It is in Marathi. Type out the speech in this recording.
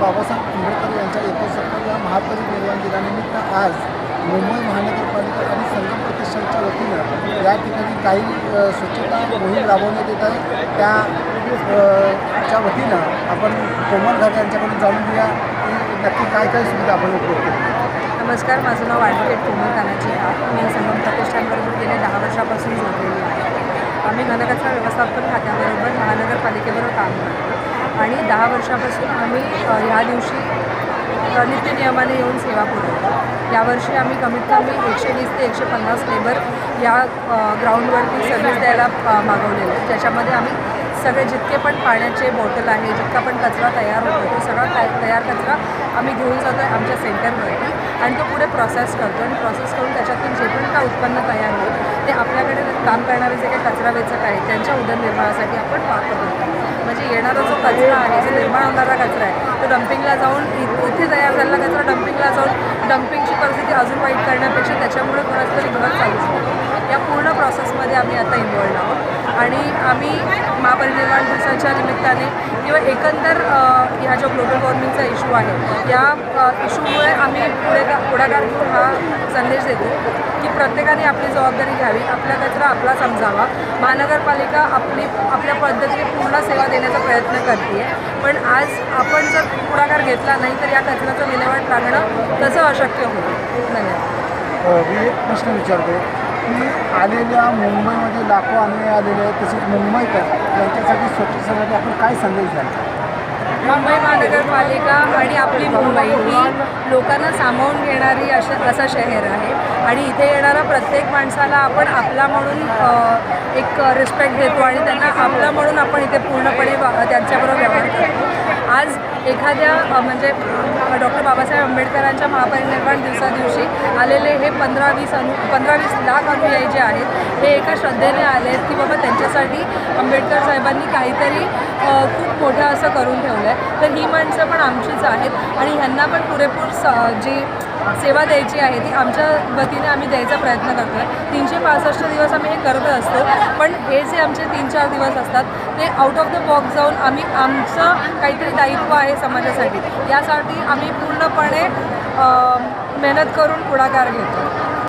बाबासाहेब आंबेडकर यांच्या एकोणसत्तरव्या महापरिनिर्वाण दिनानिमित्त आज मुंबई महानगरपालिका आणि संगम प्रतिष्ठानच्या वतीनं या ठिकाणी काही स्वच्छता मोहीम राबवण्यात येत आहे. त्या च्या वतीनं आपण कोमल घाटे यांच्याकडून जाणून घेऊया की नक्की काय काय सुविधा आपण उपलब्ध केली नमस्कार माझं नाव ॲडव्होकेट कोमल कानाची मी संगम प्रतिष्ठानबरोबर गेल्या दहा वर्षापासून जोडलेली आहे. आम्ही घनकचरा व्यवस्थापन खात्याबरोबर महानगरपालिकेबरोबर काम करतो. आणि दहा वर्षापासून आम्ही ह्या दिवशी नित्य नियमाने येऊन सेवा पुरवतो यावर्षी आम्ही कमीत कमी एकशे वीस ते एकशे पन्नास लेबर या ग्राउंडवरती सर्व्हिस द्यायला मागवलेलं आहे. ज्याच्यामध्ये आम्ही सगळे जितके पण पाण्याचे बॉटल आहे जितका पण कचरा तयार होतो तो सगळा तयार कचरा आम्ही घेऊन जातो आहे आमच्या सेंटरवरती. आणि तो पुढे प्रोसेस करतो आणि प्रोसेस करून त्याच्यातून जे पण काय उत्पन्न तयार होईल ते आपल्याकडे काम करणारे जे काही कचरा वेचक आहेत त्यांच्या उदरनिर्वाहासाठी आपण वापर करतो. म्हणजे येणारा जो कचरा आहे जो निर्माण होणारा कचरा आहे तो डम्पिंगला जाऊन इथे तयार झालेला कचरा डम्पिंगला जाऊन डम्पिंगची परिस्थिती अजून वाईट करण्यापेक्षा त्याच्यामुळे कोणाचं तरी घर चालू शकतो या पूर्ण प्रोसेसमध्ये आम्ही आता इन्वॉल्ड आहोत आणि आम्ही दिनाच्या निमित्ताने किंवा एकंदर ह्या जो ग्लोबल वॉर्मिंगचा इश्यू आहे या इश्यूमुळे आम्ही पुढे पुढाकार घेऊन हा संदेश देतो की प्रत्येकाने आपली जबाबदारी घ्यावी आपला कचरा आपला समजावा. महानगरपालिका आपली आपल्या पद्धतीने पूर्ण सेवा देण्याचा प्रयत्न करते. पण आज आपण जर पुढाकार घेतला नाही तर या कचऱ्याचं विल्हेवाट लागणं तसं अशक्य होईल. धन्यवाद. मी एक प्रश्न विचारतो. की आलेल्या मुंबईमध्ये लाखो अनुयायी आलेले आहेत तसेच मुंबईकर यांच्यासाठी स्वच्छतेसाठी आपण काय संदेश द्याल? मुंबई महानगरपालिका आणि आपली मुंबई ही लोकांना सामावून घेणारी अशा असं शहर आहे. आणि इथे येणारा प्रत्येक माणसाला आपण आपला म्हणून एक रिस्पेक्ट देतो आणि त्यांना आपला म्हणून आपण इथे पूर्णपणे वा- त्यांच्याबरोबर व्यवहार करतो. आज एखाद्या म्हणजे डॉक्टर बाबासाहेब आंबेडकरांच्या महापरिनिर्वाण दिवसा दिवशी आलेले हे पंधरा वीस अनु पंधरा वीस लाख अनुयायी जे आहेत हे एका श्रद्धेने आले आहेत की बाबा त्यांच्यासाठी आंबेडकर साहेबांनी काहीतरी खूप मोठं असं करून ठेवलं आहे तर ही माणसं पण आमचीच आहेत आणि ह्यांना पण पुरेपूर स जी सेवा द्यायची आहे ती आमच्या वतीने आम्ही द्यायचा प्रयत्न करतो आहे तीनशे पासष्ट दिवस आम्ही हे करत असतो पण हे जे आमचे तीन चार दिवस असतात ते आउट ऑफ द बॉक्स जाऊन आम्ही आमचं काहीतरी दायित्व आहे समाजासाठी. यासाठी आम्ही पूर्णपणे मेहनत करून पुढाकार घेतो